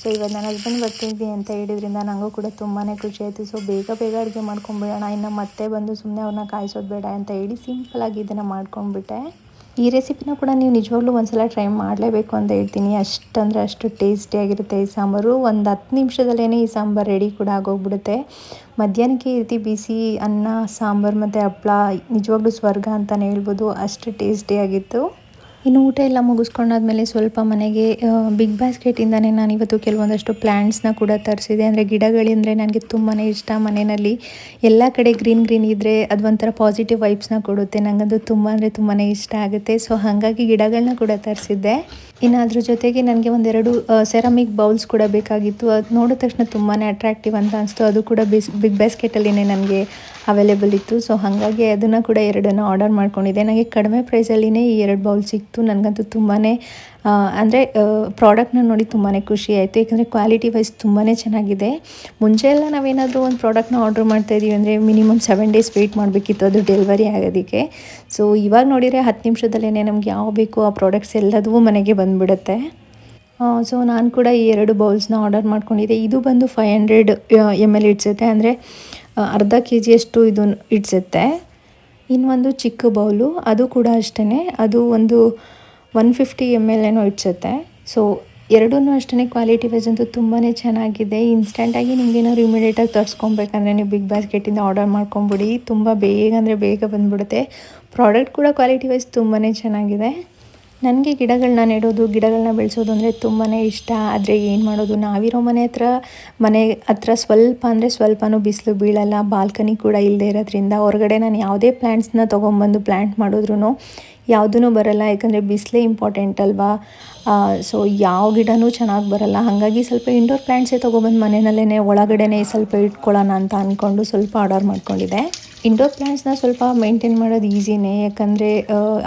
Speaker 1: ಸೊ ಇವಾಗ ನನ್ನ ಹಸ್ಬೆಂಡ್ ಬರ್ತಿದ್ವಿ ಅಂತ ಹೇಳಿದ್ರಿಂದ ನನಗೂ ಕೂಡ ತುಂಬಾ ಖುಷಿ ಆಯಿತು. ಸೊ ಬೇಗ ಬೇಗ ಅಡುಗೆ ಮಾಡ್ಕೊಂಬಿಡೋಣ ಇನ್ನು ಮತ್ತೆ ಬಂದು ಸುಮ್ಮನೆ ಅವ್ರನ್ನ ಕಾಯಿಸೋದು ಬೇಡ ಅಂತ ಹೇಳಿ ಸಿಂಪಲಾಗಿ ಇದನ್ನು ಮಾಡ್ಕೊಂಡ್ಬಿಟ್ಟೆ. ಈ ರೆಸಿಪಿನ ಕೂಡ ನೀವು ನಿಜವಾಗ್ಲೂ ಒಂದ್ಸಲ ಟ್ರೈ ಮಾಡಲೇಬೇಕು ಅಂತ ಹೇಳ್ತೀನಿ. ಅಷ್ಟಂದರೆ ಅಷ್ಟು ಟೇಸ್ಟಿಯಾಗಿರುತ್ತೆ ಈ ಸಾಂಬಾರು. ಒಂದು ಹತ್ತು ನಿಮಿಷದಲ್ಲೇ ಈ ಸಾಂಬಾರು ರೆಡಿ ಕೂಡ ಆಗೋಗ್ಬಿಡುತ್ತೆ. ಮಧ್ಯಾಹ್ನಕ್ಕೆ ಈ ರೀತಿ ಬಿಸಿ ಅನ್ನ, ಸಾಂಬಾರು ಮತ್ತು ಹಪ್ಪಳ ನಿಜವಾಗ್ಲೂ ಸ್ವರ್ಗ ಅಂತಲೇ ಹೇಳ್ಬೋದು. ಅಷ್ಟು ಟೇಸ್ಟಿಯಾಗಿತ್ತು ಇನ್ನು ಊಟ ಎಲ್ಲ ಮುಗಿಸ್ಕೊಂಡಾದ್ಮೇಲೆ ಸ್ವಲ್ಪ ಮನೆಗೆ ಬಿಗ್ ಬಾಸ್ಕೆಟಿಂದನೇ ನಾನು ಇವತ್ತು ಕೆಲವೊಂದಷ್ಟು ಪ್ಲ್ಯಾಂಟ್ಸ್ನ ಕೂಡ ತರಿಸಿದೆ. ಅಂದರೆ ಗಿಡಗಳಿಂದರೆ ನನಗೆ ತುಂಬಾ ಇಷ್ಟ. ಮನೆಯಲ್ಲಿ ಎಲ್ಲ ಕಡೆ ಗ್ರೀನ್ ಗ್ರೀನ್ ಇದ್ದರೆ ಅದು ಒಂಥರ ಪಾಸಿಟಿವ್ ವೈಬ್ಸ್ನ ಕೊಡುತ್ತೆ. ನನಗಂತೂ ತುಂಬ ಅಂದರೆ ತುಂಬಾ ಇಷ್ಟ ಆಗುತ್ತೆ. ಸೊ ಹಾಗಾಗಿ ಗಿಡಗಳನ್ನ ಕೂಡ ತರಿಸಿದ್ದೆ. ಇನ್ನು ಅದ್ರ ಜೊತೆಗೆ ನನಗೆ ಒಂದೆರಡು ಸೆರಾಮಿಕ್ ಬೌಲ್ಸ್ ಕೂಡ ಬೇಕಾಗಿತ್ತು. ಅದು ನೋಡಿದ ತಕ್ಷಣ ತುಂಬಾ ಅಟ್ರಾಕ್ಟಿವ್ ಅಂತ ಅನಿಸ್ತು. ಅದು ಕೂಡ ಬಿಸ್ ಬಿಗ್ ಬಾಸ್ಕೆಟಲ್ಲಿನೇ ನನಗೆ ಅವೈಲೇಬಲ್ ಇತ್ತು. ಸೊ ಹಾಗಾಗಿ ಅದನ್ನು ಕೂಡ ಎರಡನ್ನು ಆರ್ಡರ್ ಮಾಡ್ಕೊಂಡಿದ್ದೆ. ನನಗೆ ಕಡಿಮೆ ಪ್ರೈಸಲ್ಲಿನೇ ಈ ಎರಡು ಬೌಲ್ ನನಗಂತೂ ತುಂಬಾ ಅಂದರೆ ಪ್ರಾಡಕ್ಟ್ನ ನೋಡಿ ತುಂಬಾ ಖುಷಿ ಆಯಿತು. ಏಕೆಂದರೆ ಕ್ವಾಲಿಟಿ ವೈಸ್ ತುಂಬಾ ಚೆನ್ನಾಗಿದೆ. ಮುಂಚೆ ಎಲ್ಲ ನಾವೇನಾದರೂ ಒಂದು ಪ್ರಾಡಕ್ಟ್ನ ಆರ್ಡ್ರ್ ಮಾಡ್ತಾ ಇದ್ದೀವಿ ಅಂದರೆ ಮಿನಿಮಮ್ ಸೆವೆನ್ ಡೇಸ್ ವೆಯ್ಟ್ ಮಾಡಬೇಕಿತ್ತು. ಅದು ಡೆಲಿವರಿ ಆಗೋದಕ್ಕೆ. ಸೊ ಇವಾಗ ನೋಡಿದರೆ ಹತ್ತು ನಿಮಿಷದಲ್ಲೇ ನಮ್ಗೆ ಯಾವ ಬೇಕು ಆ ಪ್ರಾಡಕ್ಟ್ಸ್ ಎಲ್ಲದೂ ಮನೆಗೆ ಬಂದುಬಿಡುತ್ತೆ. ಸೊ ನಾನು ಕೂಡ ಈ ಎರಡು ಬೌಲ್ಸ್ನ ಆರ್ಡರ್ ಮಾಡ್ಕೊಂಡಿದ್ದೆ. ಇದು ಬಂದು ಫೈವ್ ಹಂಡ್ರೆಡ್ ಎಂ ಎಲ್ ಇಟ್ಸುತ್ತೆ ಅಂದರೆ ಅರ್ಧ ಕೆ ಜಿಯಷ್ಟು ಇದು ಇಡ್ಸುತ್ತೆ. ಇನ್ನೊಂದು ಚಿಕ್ಕ ಬೌಲು, ಅದು ಕೂಡ ಅಷ್ಟೇ ಅದು ಒಂದು ಒನ್ ಫಿಫ್ಟಿ ಎಂ ಎಲ್ ಏನೋ ಇಡ್ಸುತ್ತೆ. ಸೊ ಎರಡೂ ಅಷ್ಟೇ ಕ್ವಾಲಿಟಿ ವೈಸ್ ಅಂತೂ ತುಂಬಾ ಚೆನ್ನಾಗಿದೆ. ಇನ್ಸ್ಟೆಂಟಾಗಿ ನಿಮ್ಗೇನಾದ್ರು ಇಮಿಡಿಯೇಟಾಗಿ ತರಿಸ್ಕೊಬೇಕಂದ್ರೆ ನೀವು ಬಿಗ್ ಬಾಸ್ಕೆಟಿಂದ ಆರ್ಡರ್ ಮಾಡ್ಕೊಂಬಿಡಿ ತುಂಬ ಬೇಗ ಅಂದರೆ ಬೇಗ ಬಂದುಬಿಡುತ್ತೆ. ಪ್ರಾಡಕ್ಟ್ ಕೂಡ ಕ್ವಾಲಿಟಿ ವೈಸ್ ತುಂಬಾ ಚೆನ್ನಾಗಿದೆ. ನನಗೆ ಗಿಡಗಳನ್ನ ನೆಡೋದು, ಗಿಡಗಳನ್ನ ಬೆಳೆಸೋದು ಅಂದರೆ ತುಂಬಾ ಇಷ್ಟ. ಆದರೆ ಏನು ಮಾಡೋದು? ನಾವಿರೋ ಮನೆ ಹತ್ರ ಮನೆ ಹತ್ರ ಸ್ವಲ್ಪ ಅಂದರೆ ಸ್ವಲ್ಪನೂ ಬಿಸಿಲು ಬೀಳಲ್ಲ, ಬಾಲ್ಕನಿ ಕೂಡ ಇಲ್ಲದೆ ಇರೋದ್ರಿಂದ ಹೊರಗಡೆ ನಾನು ಯಾವುದೇ ಪ್ಲ್ಯಾಂಟ್ಸ್ನ ತೊಗೊಂಬಂದು ಪ್ಲ್ಯಾಂಟ್ ಮಾಡಿದ್ರು ಯಾವುದೂ ಬರಲ್ಲ. ಯಾಕಂದರೆ ಬಿಸಿಲೇ ಇಂಪಾರ್ಟೆಂಟ್ ಅಲ್ವಾ? ಸೊ ಯಾವ ಗಿಡನೂ ಚೆನ್ನಾಗಿ ಬರಲ್ಲ. ಹಾಗಾಗಿ ಸ್ವಲ್ಪ ಇಂಡೋರ್ ಪ್ಲ್ಯಾಂಟ್ಸೇ ತೊಗೊಬಂದು ಮನೆಯಲ್ಲೇ ಒಳಗಡೆನೇ ಸ್ವಲ್ಪ ಇಟ್ಕೊಳ್ಳೋಣ ಅಂತ ಅಂದ್ಕೊಂಡು ಸ್ವಲ್ಪ ಆರ್ಡರ್ ಮಾಡ್ಕೊಂಡಿದ್ದೆ. ಇಂಡೋರ್ ಪ್ಲ್ಯಾಂಟ್ಸ್ನ ಸ್ವಲ್ಪ ಮೇಂಟೈನ್ ಮಾಡೋದು ಈಸಿನೇ ಯಾಕಂದರೆ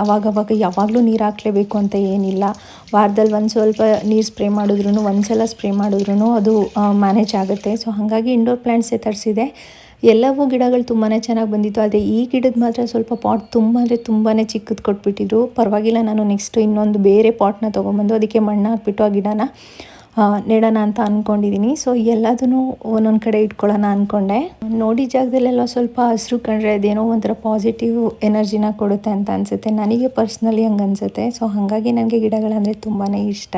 Speaker 1: ಅವಾಗವಾಗ ಯಾವಾಗಲೂ ನೀರು ಹಾಕ್ಲೇಬೇಕು ಅಂತ ಏನಿಲ್ಲ. ವಾರದಲ್ಲಿ ಒಂದು ಸ್ವಲ್ಪ ನೀರು ಸ್ಪ್ರೇ ಮಾಡಿದ್ರು ಒಂದು ಸಲ ಸ್ಪ್ರೇ ಮಾಡಿದ್ರು ಅದು ಮ್ಯಾನೇಜ್ ಆಗುತ್ತೆ. ಸೊ ಹಾಗಾಗಿ ಇಂಡೋರ್ ಪ್ಲ್ಯಾಂಟ್ಸೇ ತರಿಸಿದೆ. ಎಲ್ಲವೂ ಗಿಡಗಳು ತುಂಬಾ ಚೆನ್ನಾಗಿ ಬಂದಿತ್ತು. ಆದರೆ ಈ ಗಿಡದ ಮಾತ್ರ ಸ್ವಲ್ಪ ಪಾಟ್ ತುಂಬ ಅಂದರೆ ತುಂಬಾ ಚಿಕ್ಕದು ಕೊಟ್ಬಿಟ್ಟಿದ್ರು. ಪರವಾಗಿಲ್ಲ, ನಾನು ನೆಕ್ಸ್ಟ್ ಇನ್ನೊಂದು ಬೇರೆ ಪಾಟ್ನ ತೊಗೊಂಬಂದು, ಅದಕ್ಕೆ ಮಣ್ಣು ಹಾಕ್ಬಿಟ್ಟು ಆ ಗಿಡನ ನೆಡೋಣ ಅಂತ ಅಂದ್ಕೊಂಡಿದ್ದೀನಿ ಸೊ ಎಲ್ಲದೂ ಒಂದೊಂದು ಕಡೆ ಇಟ್ಕೊಳ್ಳೋಣ ಅಂದ್ಕೊಂಡೆ ನೋಡಿ ಜಾಗದಲ್ಲೆಲ್ಲ ಸ್ವಲ್ಪ ಹಸಿರು ಕಂಡ್ರೆ ಅದೇನೋ ಒಂಥರ ಪಾಸಿಟಿವ್ ಎನರ್ಜಿನ ಕೊಡುತ್ತೆ ಅಂತ ಅನಿಸುತ್ತೆ. ನನಗೆ ಪರ್ಸ್ನಲಿ ಹಂಗೆ ಅನಿಸುತ್ತೆ. ಸೊ ಹಾಗಾಗಿ ನನಗೆ ಗಿಡಗಳಂದರೆ ತುಂಬಾ ಇಷ್ಟ.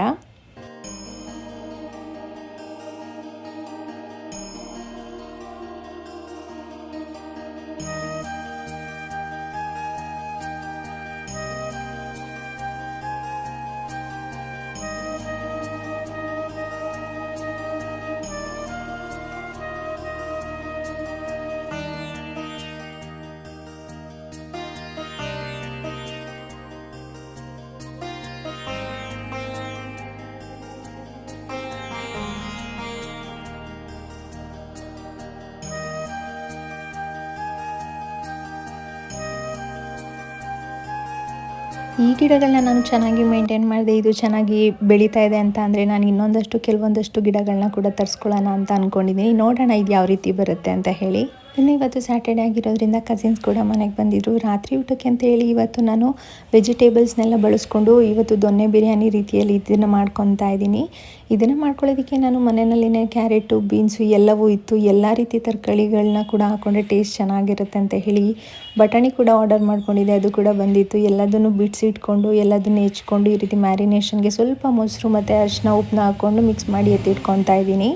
Speaker 1: ಈ ಗಿಡಗಳನ್ನ ನಾನು ಚೆನ್ನಾಗಿ ಮೇಂಟೈನ್ ಮಾಡಿದೆ, ಇದು ಚೆನ್ನಾಗಿ ಬೆಳೀತಾ ಇದೆ ಅಂತ ಅಂದರೆ ನಾನು ಇನ್ನೊಂದಷ್ಟು, ಕೆಲವೊಂದಷ್ಟು ಗಿಡಗಳನ್ನ ಕೂಡ ತರಿಸ್ಕೊಳ್ಳೋಣ ಅಂತ ಅಂದ್ಕೊಂಡಿದ್ದೀನಿ ನೋಡೋಣ ಇದು ಯಾವ ರೀತಿ ಬರುತ್ತೆ ಅಂತ ಹೇಳಿ. ಇನ್ನು ಇವತ್ತು ಸ್ಯಾಟರ್ಡೆ ಆಗಿರೋದ್ರಿಂದ ಕಸಿನ್ಸ್ ಕೂಡ ಮನೆಗೆ ಬಂದಿದ್ದರು ರಾತ್ರಿ ಊಟಕ್ಕೆ ಅಂತ ಹೇಳಿ ಇವತ್ತು ನಾನು ವೆಜಿಟೇಬಲ್ಸ್ನೆಲ್ಲ ಬಳಸ್ಕೊಂಡು ಇವತ್ತು ದೊನ್ನೆ ಬಿರಿಯಾನಿ ರೀತಿಯಲ್ಲಿ ಇದನ್ನು ಮಾಡ್ಕೊತಾ ಇದ್ದೀನಿ. ಇದನ್ನು ಮಾಡ್ಕೊಳ್ಳೋದಕ್ಕೆ ನಾನು ಮನೆಯಲ್ಲಿನೇ ಕ್ಯಾರೆಟು, ಬೀನ್ಸು ಎಲ್ಲವೂ ಇತ್ತು. ಎಲ್ಲ ರೀತಿ ತರಕಾರಿಗಳನ್ನ ಕೂಡ ಹಾಕ್ಕೊಂಡ್ರೆ ಟೇಸ್ಟ್ ಚೆನ್ನಾಗಿರುತ್ತೆ ಅಂತ ಹೇಳಿ ಬಟಾಣಿ ಕೂಡ ಆರ್ಡರ್ ಮಾಡ್ಕೊಂಡಿದ್ದೆ. ಅದು ಕೂಡ ಬಂದಿತ್ತು. ಎಲ್ಲದನ್ನು ಬಿಡಿಸಿಟ್ಕೊಂಡು ಎಲ್ಲದನ್ನು ಹೆಚ್ಕೊಂಡು ಈ ರೀತಿ ಮ್ಯಾರಿನೇಷನ್ಗೆ ಸ್ವಲ್ಪ ಮೊಸರು ಮತ್ತು ಅರಿಶಿನ ಉಪ್ಪನ್ನ ಹಾಕ್ಕೊಂಡು ಮಿಕ್ಸ್ ಮಾಡಿ ಎತ್ತಿಟ್ಕೊತಾ ಇದ್ದೀನಿ.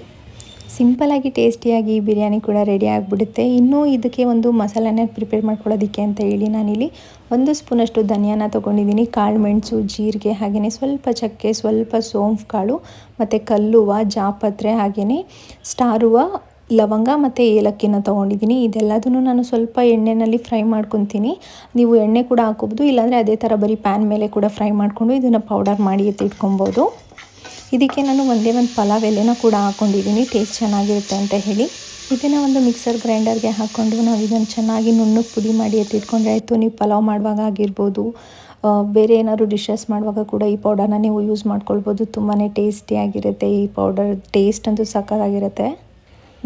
Speaker 1: ಸಿಂಪಲಾಗಿ ಟೇಸ್ಟಿಯಾಗಿ ಬಿರಿಯಾನಿ ಕೂಡ ರೆಡಿ ಆಗಿಬಿಡುತ್ತೆ. ಇನ್ನೂ ಇದಕ್ಕೆ ಒಂದು ಮಸಾಲೆನ ಪ್ರಿಪೇರ್ ಮಾಡ್ಕೊಳ್ಳೋದಕ್ಕೆ ಅಂತ ಹೇಳಿ ನಾನಿಲ್ಲಿ ಒಂದು ಸ್ಪೂನಷ್ಟು ಧನಿಯಾನ ತೊಗೊಂಡಿದ್ದೀನಿ. ಕಾಳು, ಮೆಣಸು, ಜೀರಿಗೆ ಹಾಗೆಯೇ ಸ್ವಲ್ಪ ಚಕ್ಕೆ, ಸ್ವಲ್ಪ ಸೋಂಪು ಕಾಳು, ಮತ್ತು ಕಲ್ಲುವ, ಜಾಪತ್ರೆ ಹಾಗೆಯೇ ಸ್ಟಾರುವ ಲವಂಗ ಮತ್ತು ಏಲಕ್ಕಿನ ತೊಗೊಂಡಿದ್ದೀನಿ. ಇದೆಲ್ಲದನ್ನು ನಾನು ಸ್ವಲ್ಪ ಎಣ್ಣೆಯಲ್ಲಿ ಫ್ರೈ ಮಾಡ್ಕೊತೀನಿ. ನೀವು ಎಣ್ಣೆ ಕೂಡ ಹಾಕೋಬೋದು ಇಲ್ಲಾಂದರೆ ಅದೇ ಥರ ಬರೀ ಪ್ಯಾನ್ ಮೇಲೆ ಕೂಡ ಫ್ರೈ ಮಾಡಿಕೊಂಡು ಇದನ್ನು ಪೌಡರ್ ಮಾಡಿ ಎತ್ತಿಟ್ಕೊಬೋದು ಇದಕ್ಕೆ ನಾನು ಒಂದೇ ಒಂದು ಪಲಾವ್ ಎಲೆನ ಕೂಡ ಹಾಕ್ಕೊಂಡಿದ್ದೀನಿ ಟೇಸ್ಟ್ ಚೆನ್ನಾಗಿರುತ್ತೆ ಅಂತ ಹೇಳಿ. ಇದನ್ನು ಒಂದು ಮಿಕ್ಸರ್ ಗ್ರೈಂಡರ್ಗೆ ಹಾಕ್ಕೊಂಡು ನಾವು ಇದನ್ನು ಚೆನ್ನಾಗಿ ನುಣ್ಣಗೆ ಪುಡಿ ಮಾಡಿ ಎತ್ತಿಟ್ಕೊಂಡ್ರೆ ಆಯಿತು. ನೀವು ಪಲಾವ್ ಮಾಡುವಾಗ ಆಗಿರ್ಬೋದು ಬೇರೆ ಏನಾದ್ರು ಡಿಶಸ್ ಮಾಡುವಾಗ ಕೂಡ ಈ ಪೌಡರ್ನ ನೀವು ಯೂಸ್ ಮಾಡ್ಕೊಳ್ಬೋದು. ತುಂಬಾ ಟೇಸ್ಟಿಯಾಗಿರುತ್ತೆ ಈ ಪೌಡರ್ ಟೇಸ್ಟ್ ಅಂತೂ ಸಕ್ಕತ್ತಾಗಿರುತ್ತೆ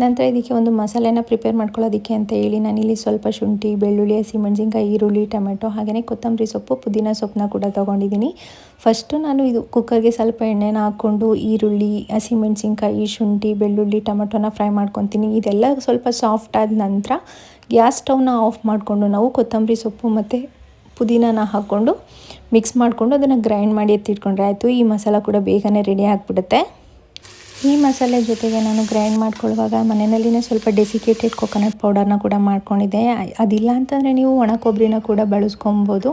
Speaker 1: ನಂತರ ಇದಕ್ಕೆ ಒಂದು ಮಸಾಲೆನ ಪ್ರಿಪೇರ್ ಮಾಡ್ಕೊಳ್ಳೋದಕ್ಕೆ ಅಂತ ಹೇಳಿ ನಾನಿಲ್ಲಿ ಸ್ವಲ್ಪ ಶುಂಠಿ, ಬೆಳ್ಳುಳ್ಳಿ ಹಸಿಮೆಣಸಿನ್ಕಾಯಿ ಈರುಳ್ಳಿ, ಟೊಮೆಟೊ ಹಾಗೆಯೇ ಕೊತ್ತಂಬರಿ ಸೊಪ್ಪು, ಪುದೀನ ಸೊಪ್ಪನ್ನ ಕೂಡ ತೊಗೊಂಡಿದ್ದೀನಿ. ಫಸ್ಟು ನಾನು ಇದು ಕುಕ್ಕರ್ಗೆ ಸ್ವಲ್ಪ ಎಣ್ಣೆನ ಹಾಕ್ಕೊಂಡು ಈರುಳ್ಳಿ ಹಸಿಮೆಣಸಿನ್ಕಾಯಿ ಶುಂಠಿ, ಬೆಳ್ಳುಳ್ಳಿ, ಟೊಮೆಟೊನ ಫ್ರೈ ಮಾಡ್ಕೊತೀನಿ. ಇದೆಲ್ಲ ಸ್ವಲ್ಪ ಸಾಫ್ಟ್ ಆದ ನಂತರ ಗ್ಯಾಸ್ ಸ್ಟವ್ನ ಆಫ್ ಮಾಡಿಕೊಂಡು ನಾವು ಕೊತ್ತಂಬರಿ ಸೊಪ್ಪು ಮತ್ತು ಪುದೀನನ ಹಾಕ್ಕೊಂಡು ಮಿಕ್ಸ್ ಮಾಡಿಕೊಂಡು ಅದನ್ನು ಗ್ರೈಂಡ್ ಮಾಡಿ ಎತ್ತಿಟ್ಕೊಂಡ್ರೆ ಆಯಿತು. ಈ ಮಸಾಲ ಕೂಡ ಬೇಗನೆ ರೆಡಿ ಆಗಿಬಿಡುತ್ತೆ. ಈ ಮಸಾಲೆ ಜೊತೆಗೆ ನಾನು ಗ್ರೈಂಡ್ ಮಾಡ್ಕೊಳ್ಳುವಾಗ ಮನೆಯಲ್ಲಿನೇ ಸ್ವಲ್ಪ ಡೆಸಿಕೇಟೆಡ್ ಕೊಕೊನಟ್ ಪೌಡರ್ನ ಕೂಡ ಮಾಡ್ಕೊಂಡಿದ್ದೆ. ಅದಿಲ್ಲ ಅಂತಂದರೆ ನೀವು ಒಣ ಕೊಬ್ಬರಿನ ಕೂಡ ಬಳಸ್ಕೊಬೋದು.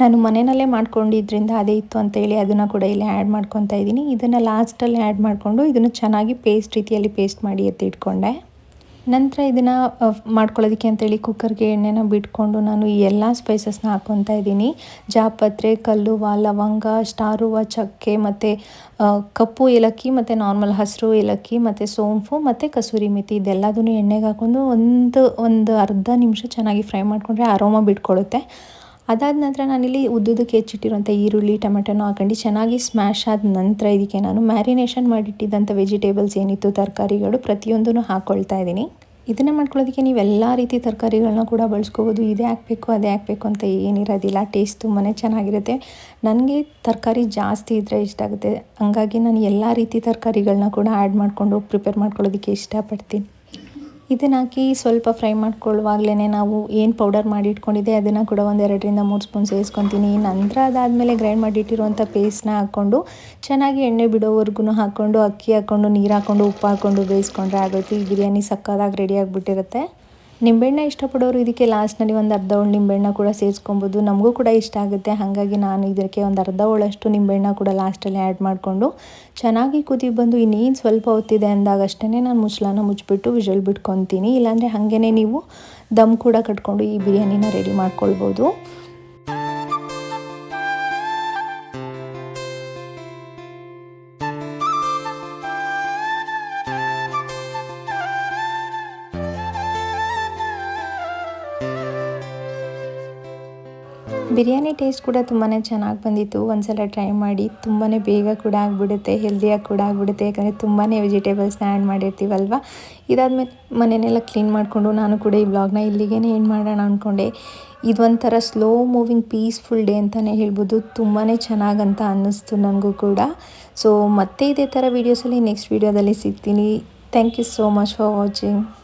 Speaker 1: ನಾನು ಮನೆಯಲ್ಲೇ ಮಾಡ್ಕೊಂಡಿದ್ದರಿಂದ ಅದೇ ಇತ್ತು ಅಂತೇಳಿ ಅದನ್ನು ಕೂಡ ಇಲ್ಲಿ ಆ್ಯಡ್ ಮಾಡ್ಕೊತಾ ಇದ್ದೀನಿ. ಇದನ್ನು ಲಾಸ್ಟಲ್ಲಿ ಆ್ಯಡ್ ಮಾಡಿಕೊಂಡು ಇದನ್ನು ಚೆನ್ನಾಗಿ ಪೇಸ್ಟ್ ರೀತಿಯಲ್ಲಿ ಪೇಸ್ಟ್ ಮಾಡಿ ಎತ್ತಿಟ್ಕೊಂಡೆ. ನಂತರ ಇದನ್ನು ಮಾಡ್ಕೊಳ್ಳೋದಕ್ಕೆ ಅಂತೇಳಿ ಕುಕ್ಕರ್ಗೆ ಎಣ್ಣೆನ ಬಿಟ್ಕೊಂಡು ನಾನು ಈ ಎಲ್ಲ ಸ್ಪೈಸಸ್ನ ಹಾಕ್ಕೊತಾ ಇದ್ದೀನಿ. ಜಾಪತ್ರೆ, ಕಲ್ಲುವ, ಲವಂಗ, ಸ್ಟಾರುವ, ಚಕ್ಕೆ ಮತ್ತು ಕಪ್ಪು ಏಲಕ್ಕಿ ಮತ್ತು ನಾರ್ಮಲ್ ಹಸಿರು ಏಲಕ್ಕಿ ಮತ್ತು ಸೋಂಪು ಮತ್ತು ಕಸೂರಿ ಮೆಥಿ ಇದೆಲ್ಲದೂ ಎಣ್ಣೆಗೆ ಹಾಕ್ಕೊಂಡು ಒಂದು ಒಂದು ಅರ್ಧ ನಿಮಿಷ ಚೆನ್ನಾಗಿ ಫ್ರೈ ಮಾಡಿಕೊಂಡ್ರೆ ಅರೋಮ ಬಿಟ್ಕೊಳ್ಳುತ್ತೆ ಅದಾದ ನಂತರ ನಾನಿಲ್ಲಿ ಉದ್ದುದಕ್ಕೆ ಹೆಚ್ಚಿಟ್ಟಿರುವಂಥ ಈರುಳ್ಳಿ, ಟೊಮೆಟೊನೂ ಹಾಕೊಂಡು ಚೆನ್ನಾಗಿ ಸ್ಮ್ಯಾಶ್ ಆದ ನಂತರ ಇದಕ್ಕೆ ನಾನು ಮ್ಯಾರಿನೇಷನ್ ಮಾಡಿಟ್ಟಿದ್ದಂಥ ವೆಜಿಟೇಬಲ್ಸ್ ಏನಿತ್ತು, ತರಕಾರಿಗಳು ಪ್ರತಿಯೊಂದೂ ಹಾಕ್ಕೊಳ್ತಾ ಇದ್ದೀನಿ. ಇದನ್ನು ಮಾಡ್ಕೊಳ್ಳೋದಕ್ಕೆ ನೀವು ಎಲ್ಲ ರೀತಿ ತರಕಾರಿಗಳನ್ನ ಕೂಡ ಬಳಸ್ಕೋಬೋದು. ಇದೇ ಹಾಕಬೇಕು, ಅದೇ ಹಾಕಬೇಕು ಅಂತ ಏನಿರೋದಿಲ್ಲ. ಟೇಸ್ಟ್ ತುಂಬಾ ಚೆನ್ನಾಗಿರುತ್ತೆ. ನನಗೆ ತರಕಾರಿ ಜಾಸ್ತಿ ಇದ್ದರೆ ಇಷ್ಟ ಆಗುತ್ತೆ. ಹಂಗಾಗಿ ನಾನು ಎಲ್ಲ ರೀತಿ ತರಕಾರಿಗಳನ್ನ ಕೂಡ ಆ್ಯಡ್ ಮಾಡಿಕೊಂಡು ಪ್ರಿಪೇರ್ ಮಾಡ್ಕೊಳ್ಳೋದಕ್ಕೆ ಇಷ್ಟಪಡ್ತೀನಿ. ಇದನ್ನು ಹಾಕಿ ಸ್ವಲ್ಪ ಫ್ರೈ ಮಾಡ್ಕೊಳ್ಳುವಾಗಲೇ ನಾವು ಏನು ಪೌಡರ್ ಮಾಡಿ ಇಟ್ಕೊಂಡಿದ್ದೆ, ಅದನ್ನು ಕೂಡ ಒಂದು ಎರಡರಿಂದ ಮೂರು ಸ್ಪೂನ್ ಸೇರಿಸ್ಕೊತೀನಿ. ನಂತರ ಅದಾದಮೇಲೆ ಗ್ರೈಂಡ್ ಮಾಡಿಟ್ಟಿರುವಂಥ ಪೇಸ್ಟ್ನ ಹಾಕ್ಕೊಂಡು ಚೆನ್ನಾಗಿ ಎಣ್ಣೆ ಬಿಡೋವರೆಗೂ ಹಾಕ್ಕೊಂಡು ಅಕ್ಕಿ ಹಾಕ್ಕೊಂಡು ನೀರು ಹಾಕ್ಕೊಂಡು ಉಪ್ಪು ಹಾಕ್ಕೊಂಡು ಬೇಯಿಸ್ಕೊಂಡ್ರೆ ಆಗುತ್ತೆ. ಈ ಬಿರಿಯಾನಿ ಸಕ್ಕದಾಗಿ ರೆಡಿ ಆಗಿಬಿಟ್ಟಿರುತ್ತೆ. ನಿಂಬೆಹಣ್ಣ ಇಷ್ಟಪಡೋರು ಇದಕ್ಕೆ ಲಾಸ್ಟ್ನಲ್ಲಿ ಒಂದು ಅರ್ಧ ಹೋಳು ನಿಂಬೆಹಣ್ಣ ಕೂಡ ಸೇರಿಸ್ಕೊಬೋದು. ನಮಗೂ ಕೂಡ ಇಷ್ಟ ಆಗುತ್ತೆ. ಹಾಗಾಗಿ ನಾನು ಇದಕ್ಕೆ ಒಂದು ಅರ್ಧ ಹೋಳಷ್ಟು ನಿಂಬೆಹಣ್ಣ ಕೂಡ ಲಾಸ್ಟಲ್ಲಿ ಆ್ಯಡ್ ಮಾಡಿಕೊಂಡು ಚೆನ್ನಾಗಿ ಕುದಿ ಬಂದು ಇನ್ನೇನು ಸ್ವಲ್ಪ ಹೊತ್ತಿದೆ ಅಂದಾಗಷ್ಟೇ ನಾನು ಮುಚ್ಚಲಾನ ಮುಚ್ಚಿಬಿಟ್ಟು ವಿಜಲ್ ಬಿಟ್ಕೊತೀನಿ. ಇಲ್ಲಾಂದರೆ ಹಾಗೇ ನೀವು ದಮ್ ಕೂಡ ಕಟ್ಕೊಂಡು ಈ ಬಿರಿಯಾನಿನ ರೆಡಿ ಮಾಡ್ಕೊಳ್ಬೋದು. ಬಿರಿಯಾನಿ ಟೇಸ್ಟ್ ಕೂಡ ತುಂಬಾ ಚೆನ್ನಾಗಿ ಬಂದಿತ್ತು. ಒಂದ್ಸಲ ಟ್ರೈ ಮಾಡಿ ತುಂಬಾ ಬೇಗ ಕೂಡ ಆಗಿಬಿಡುತ್ತೆ, ಹೆಲ್ದಿಯಾಗಿ ಕೂಡ ಆಗಿಬಿಡುತ್ತೆ. ಯಾಕಂದರೆ ತುಂಬಾ ವೆಜಿಟೇಬಲ್ಸ್ನ ಆ್ಯಡ್ ಮಾಡಿರ್ತೀವಲ್ವ? ಇದಾದಮೇಲೆ ಮನೆಯೆಲ್ಲ ಕ್ಲೀನ್ ಮಾಡಿಕೊಂಡು ನಾನು ಕೂಡ ಈ ವ್ಲಾಗ್ನ ಇಲ್ಲಿಗೇ ಏನು ಮಾಡೋಣ ಅಂದ್ಕೊಂಡೆ ಇದೊಂಥರ ಸ್ಲೋ ಮೂವಿಂಗ್, ಪೀಸ್ಫುಲ್ ಡೇ ಅಂತಲೇ ಹೇಳ್ಬೋದು. ತುಂಬಾ ಚೆನ್ನಾಗಂತ ಅನ್ನಿಸ್ತು ನನಗೂ ಕೂಡ. ಸೊ, ಮತ್ತೆ ಇದೇ ಥರ ವೀಡಿಯೋಸಲ್ಲಿ ನೆಕ್ಸ್ಟ್ ವೀಡಿಯೋದಲ್ಲಿ ಸಿಗ್ತೀನಿ. Thank you so much for watching.